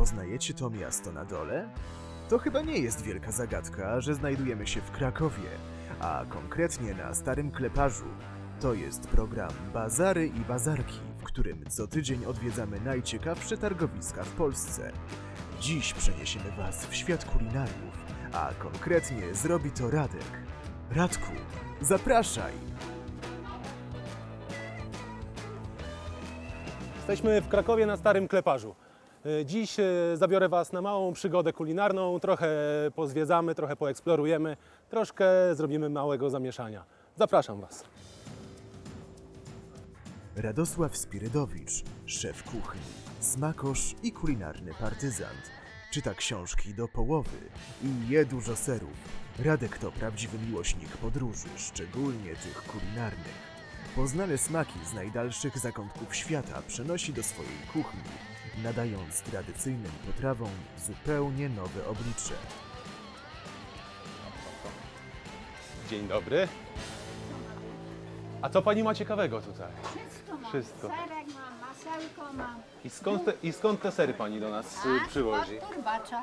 Poznajecie to miasto na dole? To chyba nie jest wielka zagadka, że znajdujemy się w Krakowie, a konkretnie na Starym Kleparzu. To jest program Bazary i Bazarki, w którym co tydzień odwiedzamy najciekawsze targowiska w Polsce. Dziś przeniesiemy Was w świat kulinariów, a konkretnie zrobi to Radek. Radku, zapraszaj! Jesteśmy w Krakowie na Starym Kleparzu. Y, Dziś y, zabiorę Was na małą przygodę kulinarną, trochę pozwiedzamy, trochę poeksplorujemy, troszkę zrobimy małego zamieszania. Zapraszam Was. Radosław Spirydowicz, szef kuchni, smakosz i kulinarny partyzant. Czyta książki do połowy i je dużo serów. Radek to prawdziwy miłośnik podróży, szczególnie tych kulinarnych. Poznane smaki z najdalszych zakątków świata przenosi do swojej kuchni, nadając tradycyjnym potrawom zupełnie nowe oblicze. Dzień dobry. A co Pani ma ciekawego tutaj? Wszystko mam. Wszystko. Serek mam, masełko mam. I skąd te, i skąd te sery Pani do nas y, Tak, przywozi? od turbacza.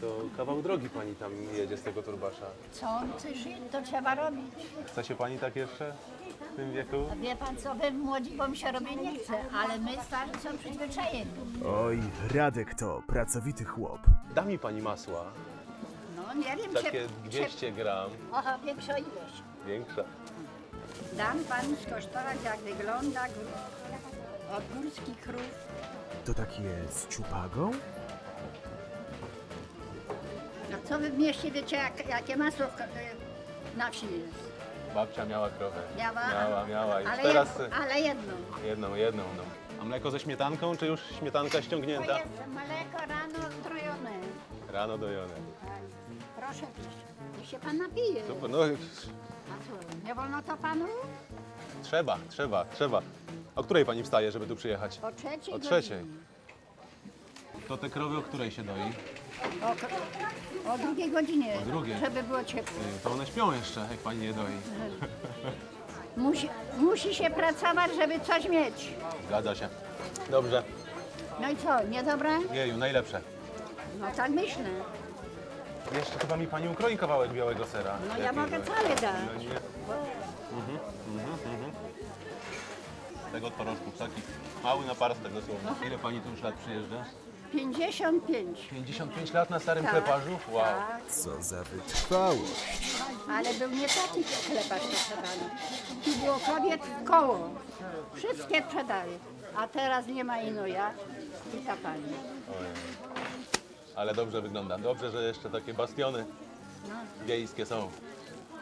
To kawał drogi Pani tam jedzie z tego turbasza. Co on chce żyć, to trzeba robić. Chce się Pani tak jeszcze w tym wieku? A Wie pan co, wy młodzi, bo mi się robić nie chce, ale my starzy są przyzwyczajeni. Oj, Radek to pracowity chłop. Da mi Pani masła, No nie wiem, takie czy... 200 gram, Oho, większa ilość. większa. Dam panu skosztować, jak wygląda gór- od górskich krów. To takie z ciupagą? A co wy w mieście wiecie, jak, jakie masło w, y, na wsi jest? Babcia miała krowę. Miała? Miała, miała. I Ale, teraz jedno, ale jedną. jedną, jedną. No. A mleko ze śmietanką, czy już śmietanka To ściągnięta? jest mleko rano trojone. Rano dojone. Tak. Proszę. Niech się pan napije. Super, no A co, nie wolno to panu? trzeba, trzeba, trzeba. O której pani wstaje, żeby tu przyjechać? O trzeciej O godzinie. trzeciej. To te krowy, o której się doi? O, o drugiej godzinie. O drugiej. Żeby było ciepło. Y, To one śpią jeszcze, jak pani nie doi. Musi, musi się pracować, żeby coś mieć. Zgadza się. Dobrze. No i co, niedobre? Jeju, najlepsze. No tak myślę. Jeszcze chyba mi pani ukroi kawałek białego sera. No ja Jakiegoś. mogę cały dać. No nie. Mhm, mhm, mhm. Tego od paroszków, taki mały naparstek dosłownie. Ile pani tu już lat przyjeżdża? 55. 55 lat na starym Tak, kleparzu? Wow. Tak, Co za wytrwałość! ale był nie taki sklepacz sprzedany. Tu było kobiet koło. Wszystkie sprzedali. A teraz nie ma ino ja i ta pani. Ojej. Ale dobrze wygląda. Dobrze, że jeszcze takie bastiony No. wiejskie są.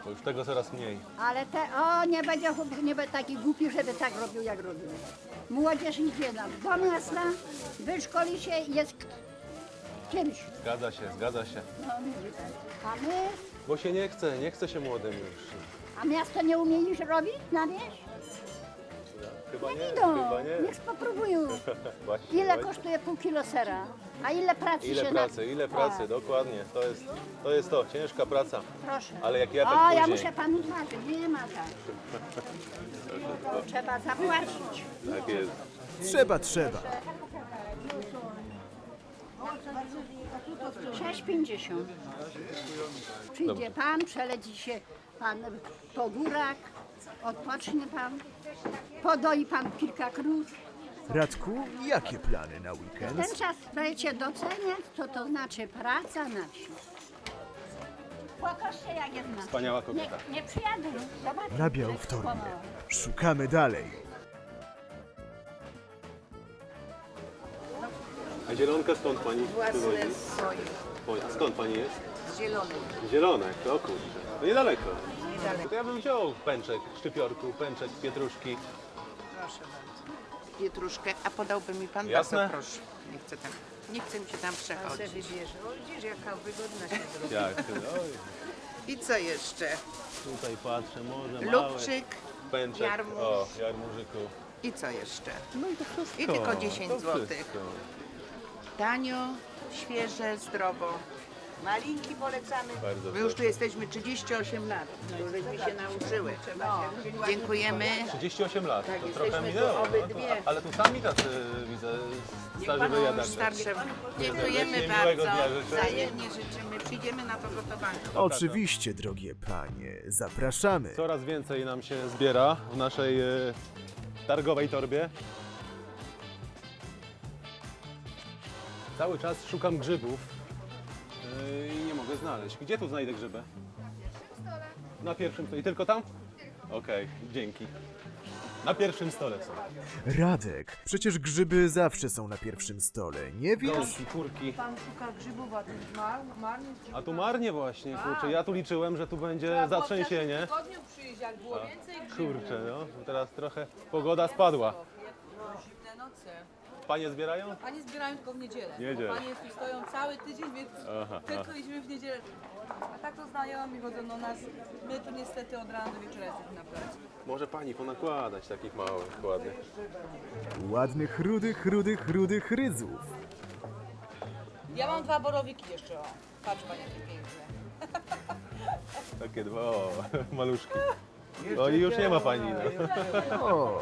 Bo już tego coraz mniej. Ale te, o, nie będzie, chłop- nie będzie taki głupi, żeby tak robił, jak robił. Młodzież idzie nam do miasta, wyszkoli się i jest k- kimś. Zgadza się, zgadza się. No, widzi pan. A my, Bo się nie chce, nie chce się młodym już. a miasto nie umie już robić na wieś? Chyba nie, Idą, chyba nie. niech spróbują. Właśnie, Ile kosztuje pół kilo sera? A ile pracy Ile się pracy, na... ile pracy, Tak, dokładnie. To jest, to jest to, ciężka praca. proszę. Ale jaki efekt O, ja później. muszę panu tłumaczyć, nie ma tak. To trzeba zapłacić. Tak jest. Trzeba, trzeba! 6,50. Przyjdzie pan, przeleci się pan po górach, odpocznie pan, podoi pan kilka krów. Radku, jakie plany na weekend? Ten czas dajecie doceniać, co to znaczy praca na wsi. Pokażcie jak jest na wsi. Wspaniała kobieta. Nie, nie przyjadę, zobaczcie. Na biał w torbie. Szukamy dalej. A zielonka skąd pani Własne przywozi? swoje, Oj, A skąd pani jest? zielone, Zielonek, o kurczę. No niedaleko. Niedaleko. To ja bym wziął pęczek szczypiorku, pęczek pietruszki. Proszę bardzo. Pietruszkę, a podałby mi pan? Jasne. Bardzo proszę. Nie chcę tam, nie chcę mi się tam Pan se przechodzić. wybierze. O, widzisz, jaka wygodna się zrobi. Jak? Oj, I co jeszcze? tutaj patrzę, może małe. Lubczyk Pęczek, jarmuż. o, jarmużyku. i co jeszcze? No i to wszystko. I tylko 10 to złotych. wszystko. Tanio, świeże, zdrowo. Malinki polecamy. Bardzo My już tu jesteśmy 38 lat, to żeśmy się nauczyły. No. Dziękujemy. 38 lat, Tak, to jesteśmy trochę tu minęło. no obydwie. Ale tu sami tacy widzę starzy panu wyjadacze. starsze. Dziękujemy bardzo. miłego dnia życzę. Wzajemnie życzymy. Przyjdziemy na to gotowanie. Oczywiście, drogie panie, zapraszamy. Coraz więcej nam się zbiera w naszej e, targowej torbie. Cały czas szukam grzybów i nie mogę znaleźć. Gdzie tu znajdę grzyby? Na pierwszym stole. I tylko tam? Okej, dzięki. Na pierwszym stole są. Radek, przecież grzyby zawsze są na pierwszym stole, nie wiesz? Gąski, kurki. Pan szuka grzybów, a tu mar, marnie A tu marnie właśnie, kurczę. Ja tu liczyłem, że tu będzie zatrzęsienie. W tygodniu przyjść, jak było więcej grzybów. Kurczę, no. Teraz trochę pogoda spadła. No, zimne noce. Panie zbierają? Panie zbierają tylko w niedzielę. Niedzielę. Bo Panie tu stoją cały tydzień, więc Aha, tylko idźmy w niedzielę. A tak to znajomi chodzą do nas. My tu niestety od rana do wieczora jesteśmy na placu. Może pani ponakładać takich małych, ładnych. Ładnych, rudych, rudych, rudych rydzów. Ja mam dwa borowiki jeszcze, o. Patrz Panie, jakie piękne. Takie dwa, o, maluszki. No i już nie ma pani. No. Oj,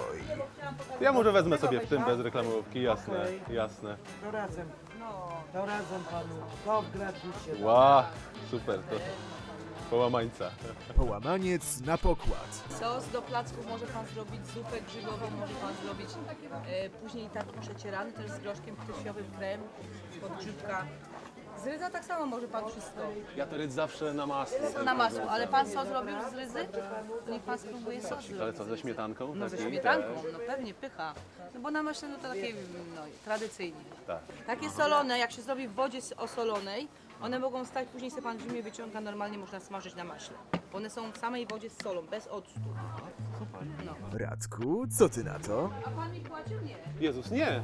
Ja może wezmę sobie w tym bez reklamówki, jasne, jasne. To razem, No, to razem panu. To gratusie. Ła, super, to połamańca. połamaniec na pokład. Sos do placków może Pan zrobić, zupę grzybową może Pan zrobić. E, później taki przecierany też z groszkiem ptysiowym krem spod grzybka. Z rydza tak samo może Pan wszystko. Ja to rydz zawsze na masło. Na masło, ale Pan sos robił z rydzy? To niech Pan spróbuje sos Ale zrobić. co, ze śmietanką? No ze śmietanką, no pewnie, pycha. No bo na maśle no to takie no, tradycyjnie. Tak. Takie solone, jak się zrobi w wodzie osolonej, one mogą stać, później sobie Pan w zimie wyciąga, normalnie można smażyć na maśle. One są w samej wodzie z solą, bez octu. No. Radku, co ty na to? A Pan mi płacił? Nie. Jezus, nie!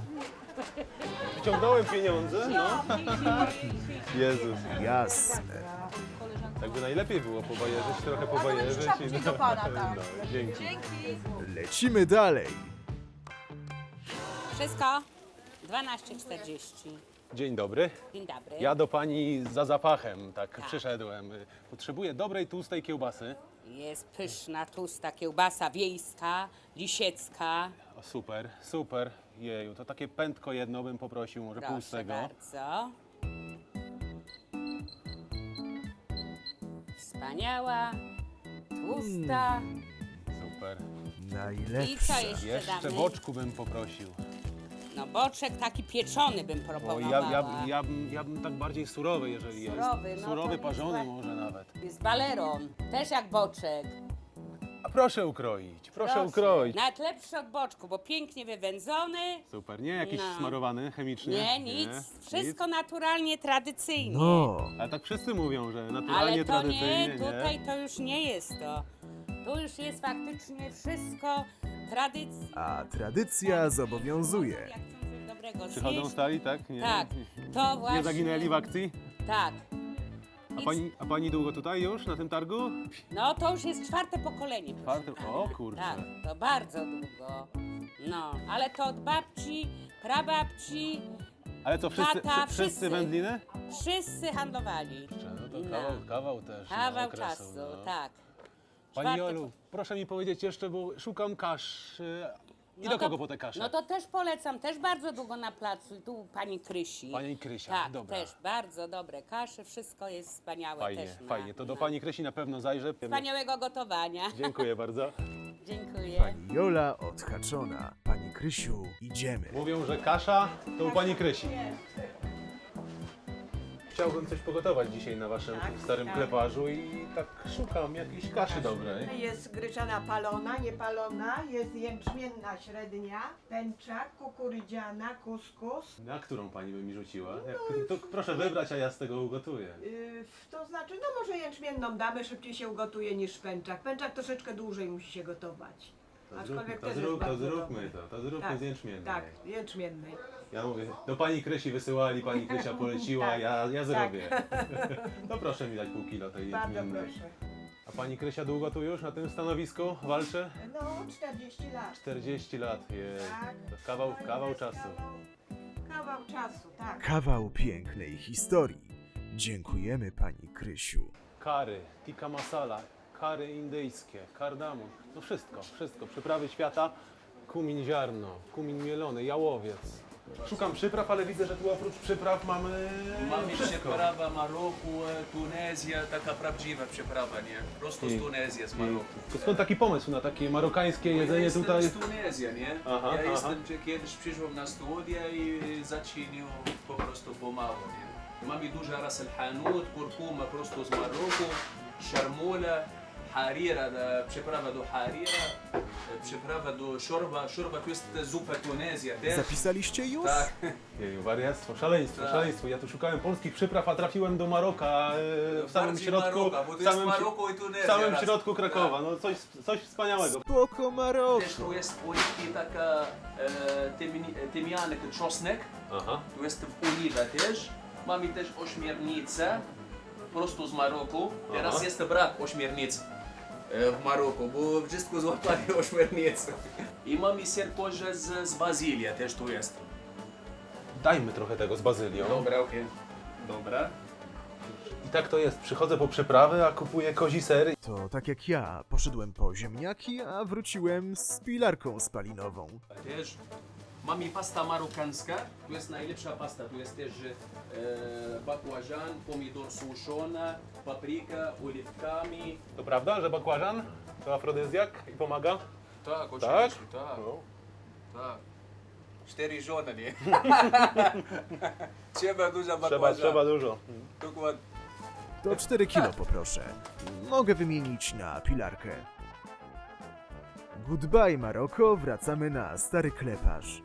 Wyciągnąłem pieniądze, no. Jezus. Jasne. Tak by najlepiej było pobajerzyć, trochę pobajerzyć. czapki do Pana, tak. No, dzięki. Dzięki. Lecimy dalej. Wszystko 12,40. Dzień dobry. Dzień dobry. Ja do pani za zapachem tak przyszedłem. Potrzebuję dobrej, tłustej kiełbasy. Jest pyszna, tłusta kiełbasa wiejska, lisiecka. O, super, super. Jeju, to takie pętko jedno bym poprosił, może pół z Proszę tego. bardzo. Wspaniała, tłusta. Super. I co Najlepsza. jeszcze, Jeszcze damy? boczku bym poprosił. No boczek taki pieczony bym Bo proponowała. ja, ja, ja, bym, ja bym tak bardziej surowy, jeżeli Surowy, jest. no surowy, parzony jest- może nawet. Jest baleron, też jak boczek. Proszę ukroić, proszę, ukroić. Nawet lepszy od boczku, bo pięknie wywędzony. Super, nie jakiś No. smarowany chemicznie? Nie, nic. Wszystko naturalnie, tradycyjnie. No, Ale tak wszyscy mówią, że naturalnie, Ale to tradycyjnie, nie, tutaj to już nie jest to. Tu już jest faktycznie wszystko tradycji. a tradycja zobowiązuje. Jak chcą coś dobrego Przychodzą zjeść, stali, tak? Nie, Tak, to właśnie. nie zaginęli w akcji? Tak. A Nic- pani, a pani długo tutaj już, na tym targu? No to już jest czwarte pokolenie. proszę Czwarte? pana. O kurczę. Tak, to bardzo długo. No, ale to od babci, prababci, Ale co, wszyscy, Tata, wszyscy, wszyscy wędliny? wszyscy handlowali. No to kawał, kawał też. no, Kawał okresu, czasu, no. tak. Pani Czwarte Jolu, proszę mi powiedzieć jeszcze, bo szukam kasz. y, I No do to- kogo po te kasze? No to też polecam, też bardzo długo na placu. Tu pani Krysi. Pani Krysia, Tak, dobra. też bardzo dobre kasze, wszystko jest wspaniałe Fajnie, też. na- fajnie. To do na- pani Krysi na pewno zajrzę. Wspaniałego gotowania. Dziękuję bardzo. Dziękuję. Pani Jola odhaczona. Pani Krysiu, idziemy. Mówią, że kasza to u pani Krysi. Chciałbym coś pogotować dzisiaj na waszym starym kleparzu i tak szukam jakiejś kaszy dobrej. Jest gryczana palona, niepalona, jest jęczmienna średnia, pęczak, kukurydziana, kuskus. Na którą pani by mi rzuciła? Jak, to proszę wybrać, a ja z tego ugotuję. Yy, to znaczy, no może jęczmienną damy, szybciej się ugotuje niż pęczak. Pęczak troszeczkę dłużej musi się gotować. To, zrób, Aczkolwiek to, zrób, jest to bardzo zróbmy to, to zróbmy z jęczmiennej. Tak, jęczmiennej. Ja mówię, do pani Krysi wysyłali, pani Krysia poleciła, Tak, ja, ja tak. zrobię. To proszę mi dać pół kilo tej Bardzo proszę. A pani Krysia długo tu już na tym stanowisku walczy? No, 40 lat. 40 lat, jej. Tak. To kawał, kawał jest czasu. Kawał, kawał czasu, tak. Kawał pięknej historii. Dziękujemy pani Krysiu. Kary, tikka masala, kary indyjskie, kardamon, no wszystko, wszystko. Przyprawy świata, kumin ziarno, kumin mielony, jałowiec. Szukam przypraw, ale widzę, że tu oprócz przypraw mamy Mamy wszystko. przyprawa Maroku, e, Tunezja, taka prawdziwa przyprawa, nie? Prosto z Tunezji, z Maroku. To skąd taki pomysł na takie marokańskie jedzenie jestem tutaj? z Tunezji, nie? Aha, ja aha. jestem, że kiedyś przyszłem na studia i zaczynał po prostu pomału, nie? Mamy dużo ras al-hanut, kurkuma prosto z Maroku, szarmula, harira, da, przyprawa do harira, e, przyprawa do szorba, szorba to jest zupa Tunezja też. Zapisaliście już? Tak. Jeju, wariactwo, szaleństwo, Tak. szaleństwo. Ja tu szukałem polskich przypraw, a trafiłem do Maroka e, w samym Bardziej środku, Maroka, bo to w jest samym, Maroko i Tunezja w samym razem. środku Krakowa. No coś, coś wspaniałego. Spoko Maroko. Też tu jest oliwki taka e, tymi- tymianek, czosnek, Aha. tu jest w oliwa też. Mamy też ośmiornicę, prosto z Maroku. Teraz Aha. jest brak ośmiornicy w Maroku, bo wszystko złapali ośmiornicę. I mamy ser koże z, z bazylia też tu jest. Dajmy trochę tego z bazylią. Dobra, okej. Dobra. I tak to jest. Przychodzę po przyprawy, a kupuję kozi ser. To tak jak ja, poszedłem po ziemniaki, a wróciłem z pilarką spalinową. A też mamy pasta marokańska, tu jest najlepsza pasta, tu jest też e, bakłażan, pomidor suszona, papryka, oliwkami. To prawda, że bakłażan to afrodyzjak i pomaga? Tak, Tak? oczywiście, tak, No. tak. Cztery żony, nie? trzeba dużo Trzeba, bakłażan. trzeba dużo. Dokładnie. To 4 kilo poproszę. Mogę wymienić na pilarkę. Goodbye Maroko, wracamy na stary kleparz.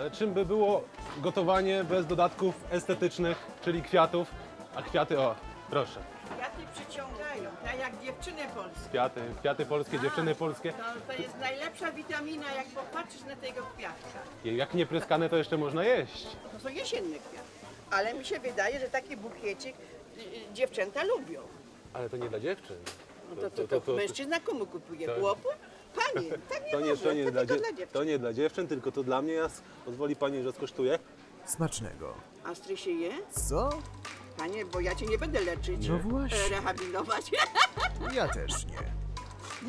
Ale czym by było gotowanie bez dodatków estetycznych, czyli kwiatów? A kwiaty, o, proszę. Kwiaty przyciągają, tak jak dziewczyny polskie. Kwiaty, kwiaty polskie, dziewczyny polskie. To, to jest najlepsza witamina, jak popatrzysz na tego kwiatka. Jak nie pryskane, to jeszcze można jeść. To są jesienne kwiaty. Ale mi się wydaje, że taki bukiecik y, y, dziewczęta lubią. Ale to nie dla dziewczyn. No to, to, to, mężczyzna komu kupuje? Chłopu? Panie, tak nie To nie, to, nie to dla tylko dla dziewczyn. to nie dla dziewczyn, tylko to dla mnie. Ja s- pozwoli pani, że skosztuję. Smacznego. A strysie je? Co? Panie, bo ja cię nie będę leczyć, No właśnie. e, rehabilitować. Ja też nie.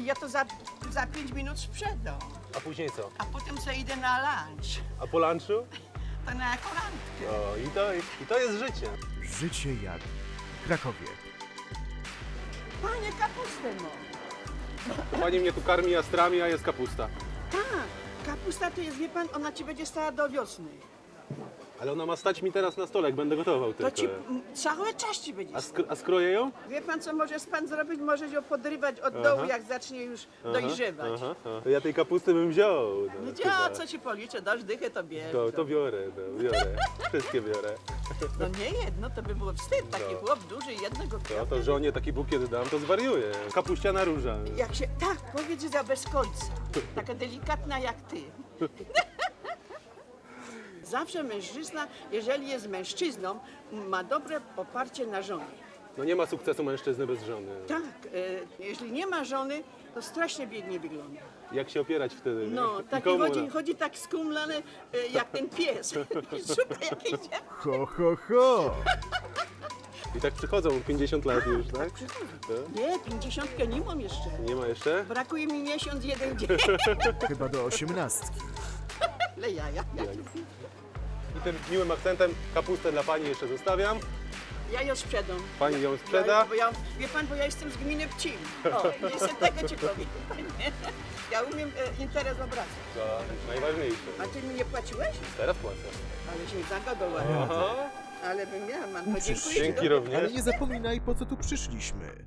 Ja to za, za pięć minut sprzedam, A później co? a potem sobie idę na lunch, A po lunchu? to na kolankę. O, i to, i to jest życie. Życie jak w Krakowie. Panie, kapustę no. Pani mnie tu karmi jastrami, a jest kapusta. Tak, kapusta to jest, wie pan, ona ci będzie stała do wiosny. Ale ona ma stać mi teraz na stole, jak będę gotował To tylko. ci m, cały czas ci będzie A, stała. skro- a skroję ją? Wie pan, co możesz pan zrobić? Możesz ją podrywać od dołu, jak zacznie już dojrzewać. Aha, aha. To ja tej kapusty bym wziął. No, No chyba. ja, co ci policzę, dasz dychę, to bierz. To, to biorę, no, biorę. Wszystkie biorę. No nie jedno, to by było wstyd. Taki No. chłop duży, jednego No kwiatu. to żonie taki bukiet dam, to zwariuje. Kapuściana róża. Jak się, tak, powiedz, że za bez końca. Taka delikatna jak ty. Zawsze mężczyzna, jeżeli jest mężczyzną, ma dobre poparcie na żonie. No nie ma sukcesu mężczyzny bez żony. Tak, e, jeśli nie ma żony, to strasznie biednie wygląda. Jak się opierać wtedy? nie? No, I taki chodzi, na- chodzi tak skumlany e, jak ten pies. Szuka jakiejś... Ho, ho, ho! I tak przychodzą 50 lat już, tak? Nie, pięćdziesiątkę nie mam jeszcze. Nie ma jeszcze? Brakuje mi miesiąc, jeden dzień. Chyba do osiemnastki. Ale ja, ja, ja, I tym miłym akcentem kapustę dla pani jeszcze zostawiam. Ja ją sprzedam. Pani ją Ja, sprzeda. bo ja, wie pan, bo ja jestem z gminy Pcim. O, nie jestem tego ci powiem. Ja umiem e, interes obracać. To najważniejsze. A ty mi nie płaciłeś? Teraz płacę. Ale się zagadał. Aha. Ale bym miała, man. Podziękuję Uczysz się. Dzięki dobrze. również. Ale nie zapominaj, po co tu przyszliśmy.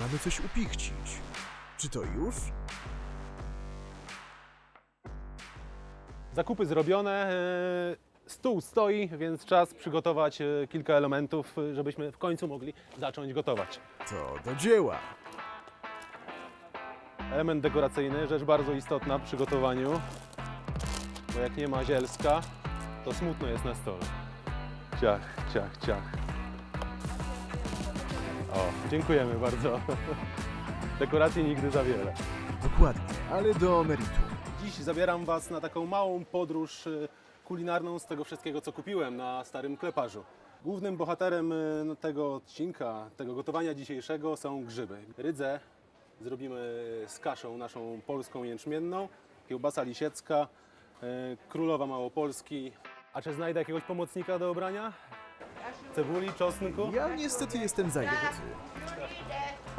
Mamy coś upichcić. Czy to już? Zakupy zrobione, e, stół stoi, więc czas przygotować e, kilka elementów, e, żebyśmy w końcu mogli zacząć gotować. To do dzieła. Element dekoracyjny, rzecz bardzo istotna w przygotowaniu, bo jak nie ma zielska, to smutno jest na stole. Ciach, ciach, ciach. O, dziękujemy bardzo. Dekoracji nigdy za wiele. Dokładnie, ale do meritum. Dziś zabieram Was na taką małą podróż e, kulinarną z tego wszystkiego, co kupiłem na starym kleparzu. Głównym bohaterem e, no, tego odcinka, tego gotowania dzisiejszego są grzyby. Rydzę zrobimy z kaszą naszą polską jęczmienną, kiełbasa lisiecka, e, królowa Małopolski. A czy znajdę jakiegoś pomocnika do obrania? Cebuli, czosnku? Ja niestety jestem zajęty.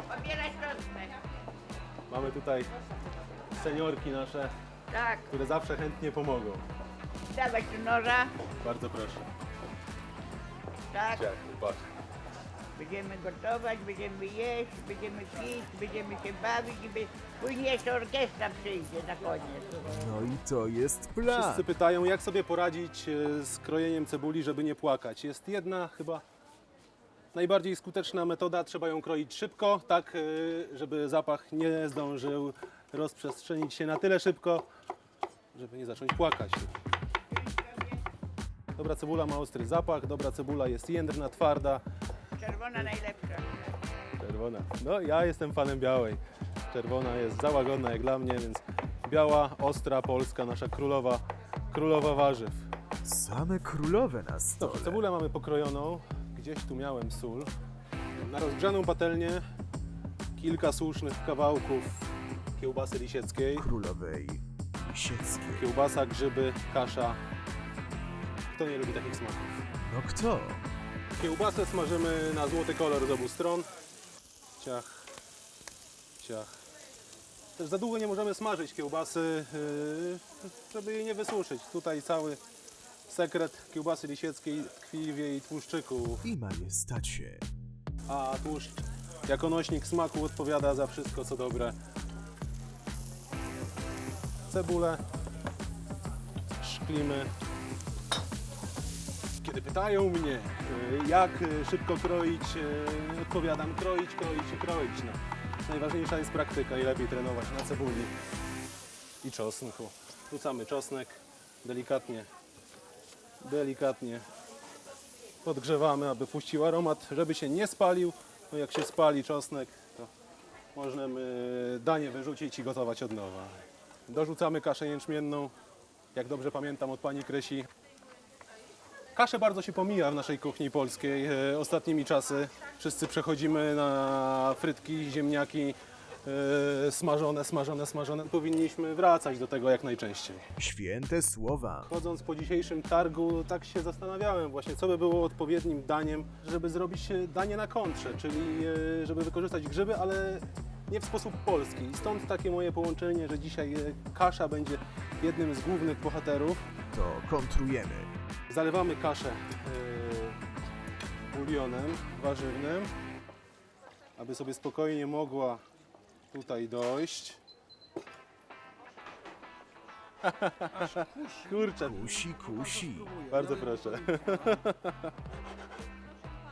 Pobierać czosnek. Mamy tutaj seniorki nasze, Tak, które zawsze chętnie pomogą. Dawać tu noża. Bardzo proszę. Tak, patrz. będziemy gotować, będziemy jeść, będziemy pić, będziemy się bawić i by... później jeszcze orkiestra przyjdzie na koniec. No i to jest plan. Wszyscy pytają, jak sobie poradzić e, z krojeniem cebuli, żeby nie płakać. Jest jedna chyba najbardziej skuteczna metoda. Trzeba ją kroić szybko, tak e, żeby zapach nie zdążył rozprzestrzenić się na tyle szybko, żeby nie zacząć płakać. Dobra cebula ma ostry zapach, dobra cebula jest jędrna, twarda, Czerwona najlepsza. czerwona. No ja jestem fanem białej. Czerwona jest za łagodna jak dla mnie, więc biała, ostra, polska, nasza królowa, królowa warzyw. Same królowe na Dobrze, stole. cebulę mamy pokrojoną. Gdzieś tu miałem sól. Na rozgrzaną patelnię kilka słusznych kawałków kiełbasy lisieckiej. Królowej lisieckiej. Kiełbasa, grzyby, kasza. Kto nie lubi takich smaków? No kto? Kiełbasę smażymy na złoty kolor z obu stron. Ciach, ciach. Też za długo nie możemy smażyć kiełbasy, yy, żeby jej nie wysuszyć. Tutaj cały sekret kiełbasy lisieckiej tkwi w jej tłuszczyku. I majestacie. a tłuszcz jako nośnik smaku odpowiada za wszystko co dobre. Cebulę szklimy. Kiedy pytają mnie, y, jak y, szybko kroić, y, odpowiadam kroić, kroić i kroić. No. Najważniejsza jest praktyka i lepiej trenować na cebuli i czosnku. Wrzucamy czosnek delikatnie, delikatnie podgrzewamy, aby puścił aromat, żeby się nie spalił. No jak się spali czosnek, to możemy danie wyrzucić i gotować od nowa. Dorzucamy kaszę jęczmienną, jak dobrze pamiętam od pani Krysi. Kaszę bardzo się pomija w naszej kuchni polskiej e, ostatnimi czasy. Wszyscy przechodzimy na frytki, ziemniaki, e, smażone, smażone, smażone. Powinniśmy wracać do tego jak najczęściej. Święte słowa. Chodząc po dzisiejszym targu, tak się zastanawiałem właśnie, co by było odpowiednim daniem, żeby zrobić danie na kontrze, czyli e, żeby wykorzystać grzyby, ale nie w sposób polski. I stąd takie moje połączenie, że dzisiaj kasza będzie jednym z głównych bohaterów. To kontrujemy. Zalewamy kaszę e, bulionem warzywnym, aby sobie spokojnie mogła tutaj dojść. Kurczę, Kusi, kusi. bardzo proszę.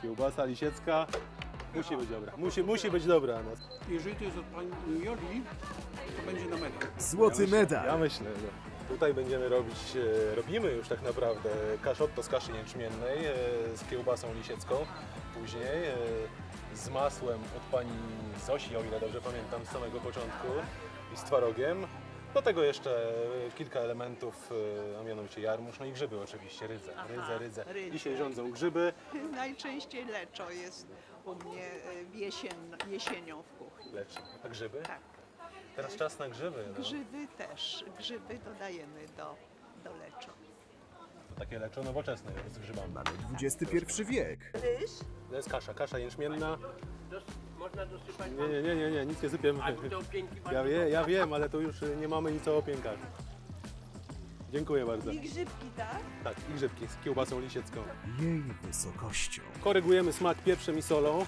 Kiełbasa lisiecka musi być dobra. Musi, musi być dobra. No. Jeżeli to jest od pani Joli, to będzie na medal. Złoty Ja medal. myślę, że tutaj będziemy robić, e, robimy już tak naprawdę kaszotto z kaszy jęczmiennej e, z kiełbasą lisiecką. Później e, z masłem od pani Zosi, o ile dobrze pamiętam, z samego początku i z twarogiem. Do tego jeszcze kilka elementów, a mianowicie jarmuż, no i grzyby oczywiście, rydze, rydze, rydze. rydze. Dzisiaj rządzą grzyby. Najczęściej leczo jest u mnie jesien, jesienią w kuchni. Lecz, a grzyby? Tak. Teraz czas na grzyby. No. Grzyby też, grzyby dodajemy do, do leczo. To takie leczo nowoczesne z grzybami. Mamy XXI wiek. Ryż To jest kasza, kasza jęczmienna. Można dosypać Nie, nie, nie, nie, nie nic nie sypiemy. do Ja, wie, ja wiem, ale to już nie mamy nic o opienkach. Dziękuję bardzo. i grzybki, tak? Tak, i grzybki z kiełbasą lisiecką. Jej wysokością. Korygujemy smak pieprzem i solą.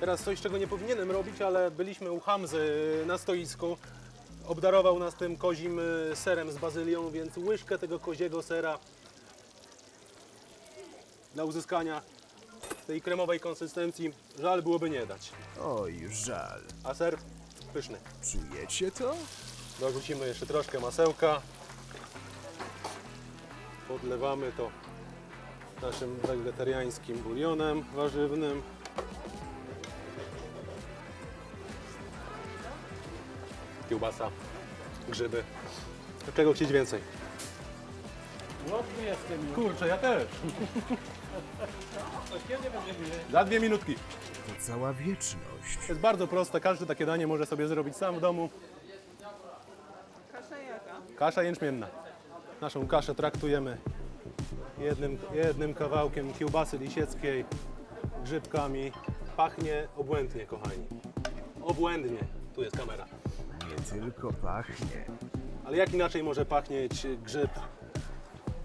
Teraz coś, czego nie powinienem robić, ale byliśmy u Hamzy na stoisku. Obdarował nas tym kozim y, serem z bazylią, więc łyżkę tego koziego sera dla uzyskania tej kremowej konsystencji żal byłoby nie dać. Oj, żal. A ser pyszny. Czujecie to? Dorzucimy jeszcze troszkę masełka. Podlewamy to naszym wegetariańskim bulionem warzywnym. Kiełbasa grzyby. Czego chcieć więcej? Kurczę, ja też. Za dwie minutki. To cała wieczność. Jest bardzo proste, każde takie danie może sobie zrobić sam w domu. Kasza jaka? Kasza jęczmienna. Naszą kaszę traktujemy jednym, jednym kawałkiem kiełbasy lisieckiej, grzybkami. Pachnie obłędnie, kochani. Obłędnie. Tu jest kamera. Tylko pachnie. Ale jak inaczej może pachnieć grzyb,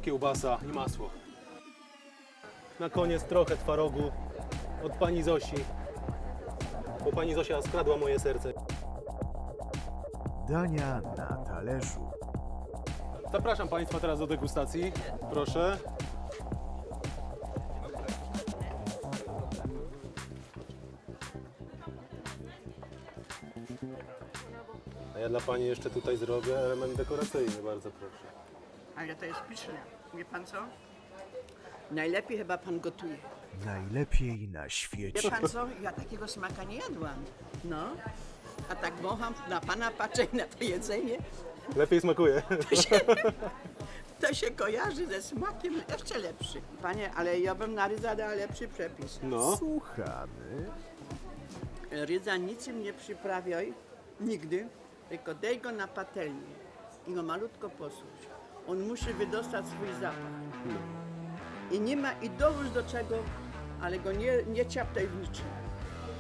kiełbasa i masło? Na koniec trochę twarogu od pani Zosi, bo pani Zosia skradła moje serce. Dania na talerzu. Zapraszam Państwa teraz do degustacji. Proszę. A ja dla Pani jeszcze tutaj zrobię element dekoracyjny, bardzo proszę. Ale to jest pyszne. Wie pan co? Najlepiej chyba pan gotuje. Najlepiej na Wie świecie. pan co? Ja takiego smaka nie jadłam. No. A tak wącham, na pana patrzę i na to jedzenie, Lepiej smakuje. to się kojarzy ze smakiem jeszcze lepszy. Panie, ale ja bym na ryza dała lepszy przepis. No. Słuchamy. Rydza niczym nie przyprawiaj, nigdy, tylko daj go na patelnię i go malutko posłuć. On musi wydostać swój zapach. I nie ma, i dołóż do czego, ale go nie, nie ciaptaj w niczym.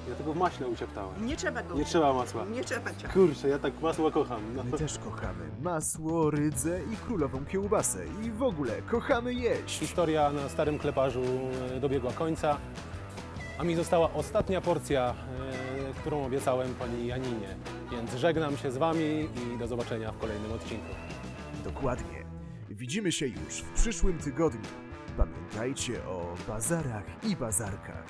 Ja tego w maśle ucieptałem. Nie trzeba go Nie trzeba masła. Nie trzeba ciapać. Kurczę, ja tak masło kocham. No. My też kochamy masło, rydzę i królową kiełbasę. I w ogóle kochamy jeść. Historia na starym kleparzu e, dobiegła końca, a mi została ostatnia porcja, e, którą obiecałem pani Janinie. Więc żegnam się z Wami i do zobaczenia w kolejnym odcinku. Dokładnie. Widzimy się już w przyszłym tygodniu. Pamiętajcie o bazarach i bazarkach.